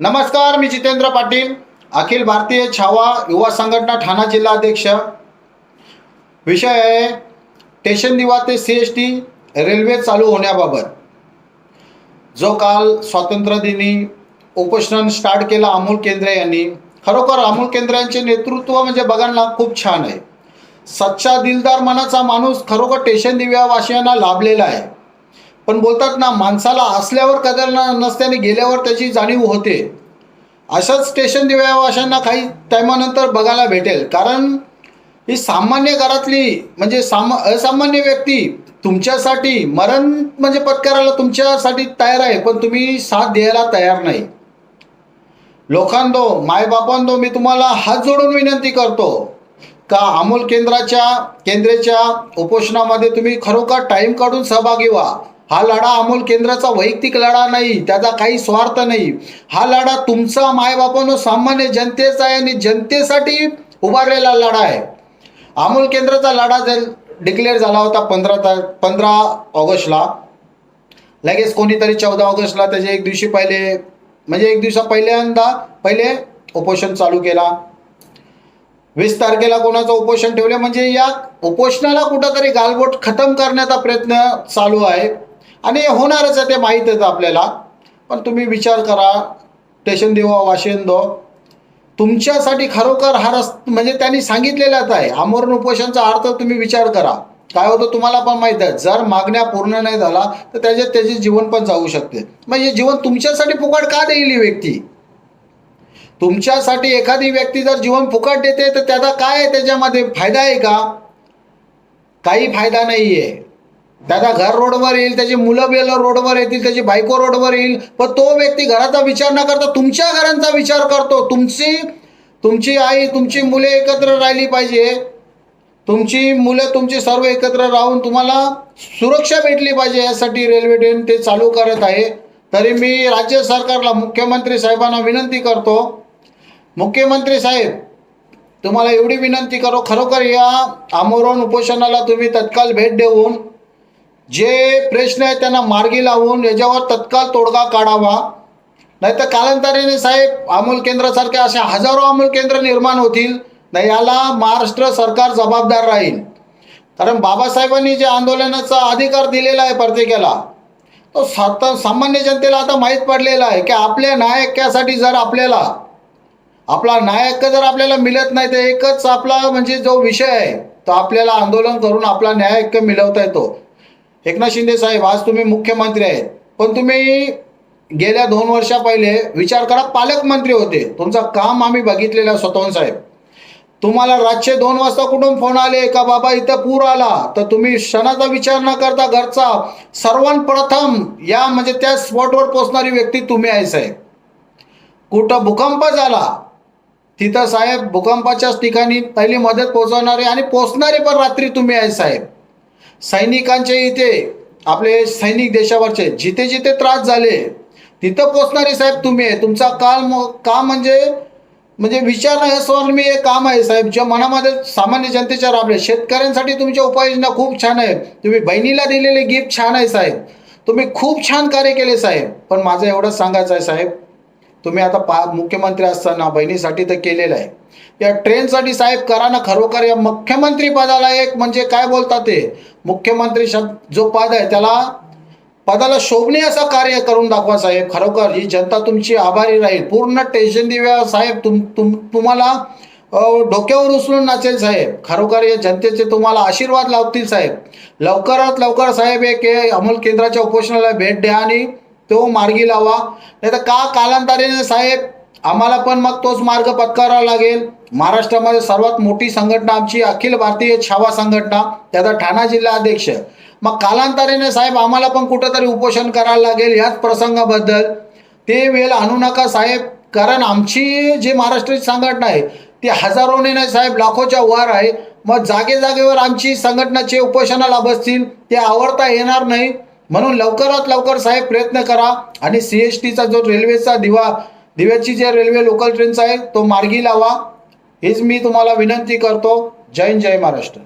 नमस्कार मी जितेंद्र पाटील अखिल भारतीय छावा युवा संघटना ठाणा जिल्हाध्यक्ष. विषय आहे स्टेशन दिवा ते सी एस टी रेल्वे चालू होण्याबाबत. जो काल स्वातंत्र्यदिनी उपोषण स्टार्ट केला अमोल केंद्रे यांनी. खरोखर अमोल केंद्रे यांचे नेतृत्व म्हणजे बघायला खूप छान आहे. सच्चा दिलदार मनाचा माणूस खरोखर स्टेशन दिव्यावासियांना लाभलेला आहे. पण बोलतात ना माणसाला असल्यावर कदर न- गेल्यावर त्याची जाणीव होते. अशाच स्टेशन दिव्यावाशांना काही टायमानंतर बघायला भेटेल. कारण ही सामान्य घरातली म्हणजे साम असामान्य व्यक्ती तुमच्यासाठी मरण म्हणजे पत्करायला तुमच्यासाठी तयार आहे पण तुम्ही साथ द्यायला तयार नाही. लोकांदो मायबापांनो मी तुम्हाला हात जोडून विनंती करतो का अमोल केंद्राच्या केंद्राच्या उपोषणामध्ये तुम्ही खरोखर टाईम काढून सहभागी व्हा. हा लढा अमोल केंद्राचा वैयक्तिक लढा नाही त्याचा काही स्वार्थ नाही. हा लढा तुमचा मायबापांनो सामान्य जनतेचा आहे आणि जनतेसाठी उभारलेला लढा आहे. अमोल केंद्राचा लढा जर डिक्लेअर झाला होता पंधरा ता पंधरा ऑगस्टला. लगेच कोणीतरी चौदा ऑगस्टला त्याचे एक दिवशी पहिले म्हणजे एक दिवसा पहिल्यांदा पहिले उपोषण चालू केला. वीस तारखेला कोणाचं उपोषण ठेवलं म्हणजे या उपोषणाला कुठंतरी गालबोट खतम करण्याचा प्रयत्न चालू आहे. आणि होणारच आहे ते माहीत आहे आपल्याला. पण तुम्ही विचार करा स्टेशन देवा वाशिंदो तुमच्यासाठी खरोखर हा रस म्हणजे त्यांनी सांगितलेलाच आहे. आमरण उपोषणचा अर्थ तुम्ही विचार करा. काय होतं तुम्हाला पण माहीत आहे जर मागण्या पूर्ण नाही झाला तर त्याच्यात त्याचे जीवन पण जाऊ शकते. म्हणजे जीवन तुमच्यासाठी फुकट का देईल ही व्यक्ती? तुमच्यासाठी एखादी व्यक्ती जर जीवन फुकट देते तर त्याचा काय आहे त्याच्यामध्ये फायदा आहे का? काही फायदा नाही आहे त्याचा घर रोडवर येईल त्याची मुलं बेलं रोडवर येतील त्याची बायको रोडवर येईल पण तो व्यक्ती घराचा विचार न करता तुमच्या घरांचा विचार करतो. तुमची तुमची आई तुमची मुले एकत्र राहिली पाहिजे. तुमची मुलं तुमची सर्व एकत्र राहून तुम्हाला सुरक्षा भेटली पाहिजे यासाठी रेल्वे ट्रेन ते चालू करत आहे. तरी मी राज्य सरकारला मुख्यमंत्री साहेबांना विनंती करतो. मुख्यमंत्री साहेब तुम्हाला एवढी विनंती करो खरोखर या आमोरण उपोषणाला तुम्ही तत्काळ भेट देऊन जे प्रश्न आहेत त्यांना मार्गी लावून याच्यावर तत्काळ तोडगा काढावा. नाही तर कालांतराने साहेब अमोल केंद्रासारखे असे हजारो अमोल केंद्र निर्माण होतील नाही याला महाराष्ट्र सरकार जबाबदार राहील. कारण बाबासाहेबांनी जे आंदोलनाचा अधिकार दिलेला आहे प्रत्येकाला तो सात सामान्य जनतेला आता माहीत पडलेला आहे की आपल्या नायकासाठी जर आपल्याला आपला नायक जर आपल्याला मिळत नाही तर एकच आपला म्हणजे जो विषय आहे तो आपल्याला आंदोलन करून आपला न्याय मिळवता येतो. एकनाथ शिंदे साहेब आज तुम्ही मुख्यमंत्री आहेत. पण तुम्ही गेल्या दोन वर्षा पहिले विचार करा पालकमंत्री होते. तुमचं काम आम्ही बघितलेलं स्वतःहून साहेब. तुम्हाला रातचे दोन वाजता कुठून फोन आले? का बाबा इथं पूर आला? तर तुम्ही क्षणाचा विचार न करता घरचा सर्वांप्रथम या म्हणजे त्या स्पॉटवर पोचणारी व्यक्ती तुम्ही आहे साहेब. कुठं भूकंप झाला? तिथं साहेब भूकंपाच्याच ठिकाणी पहिली मदत पोहोचवणारे आणि पोचणारे पण रात्री तुम्ही आहे साहेब. सैनिकांचे इथे आपले सैनिक देशावरचे जिथे जिथे त्रास झाले तिथं पोचणारे साहेब तुम्ही आहे. तुमचा काल म- काम म्हणजे म्हणजे विचार मी हे काम आहे साहेब. ज्या मनामध्ये सामान्य जनतेच्या राबले शेतकऱ्यांसाठी तुमच्या उपाययोजना खूप छान आहे तुम्ही बहिणीला दिलेले गिफ्ट छान आहे साहेब. तुम्ही खूप छान कार्य केले साहेब. पण माझं एवढंच सांगायचं आहे साहेब तुम्ही आता पा मुख्यमंत्री असताना बहिणीसाठी तर केलेलं आहे. या ट्रेनसाठी साहेब करा ना खरोखर या मुख्यमंत्री पदाला एक म्हणजे काय बोलतात ते? मुख्यमंत्री शब्द जो पद आहे त्याला पदाला शोभणे असं कार्य करून दाखवा साहेब. खरोखर ही जनता तुमची आभारी राहील. पूर्ण टेन्शन देऊया साहेब. तुम तुम तुम्हाला डोक्यावर उचलून नाचेल साहेब. खरोखर या जनतेचे तुम्हाला आशीर्वाद लावतील साहेब. लवकरात लवकर साहेब एक हे अमोल केंद्राच्या उपोषणाला भेट द्या आणि तो मार्गी लावा. नाही तर का कालांतराने साहेब आम्हाला पण मग तोच मार्ग पत्करावा लागेल. महाराष्ट्रामध्ये सर्वात मोठी संघटना आमची अखिल भारतीय छावा संघटना त्याचा ठाणा जिल्हा अध्यक्ष. मग कालांतराने साहेब आम्हाला पण कुठंतरी उपोषण करायला लागेल याच प्रसंगाबद्दल. ते वेळ आणू नका साहेब कारण आमची जी महाराष्ट्राची संघटना आहे ती हजारोने नाही साहेब लाखोच्या वर आहे. मग जागे जागेवर आमची संघटनाचे उपोषणाला बसतील ते आवडता येणार नाही. म्हणून लवकरात लवकर साहेब प्रयत्न करा. आणि सी एस टीचा जो रेल्वेचा दिवा दिव्याची जे रेल्वे लोकल ट्रेनचा आहे तो मार्गी लावा. हेच मी तुम्हाला विनंती करतो. जय जय महाराष्ट्र.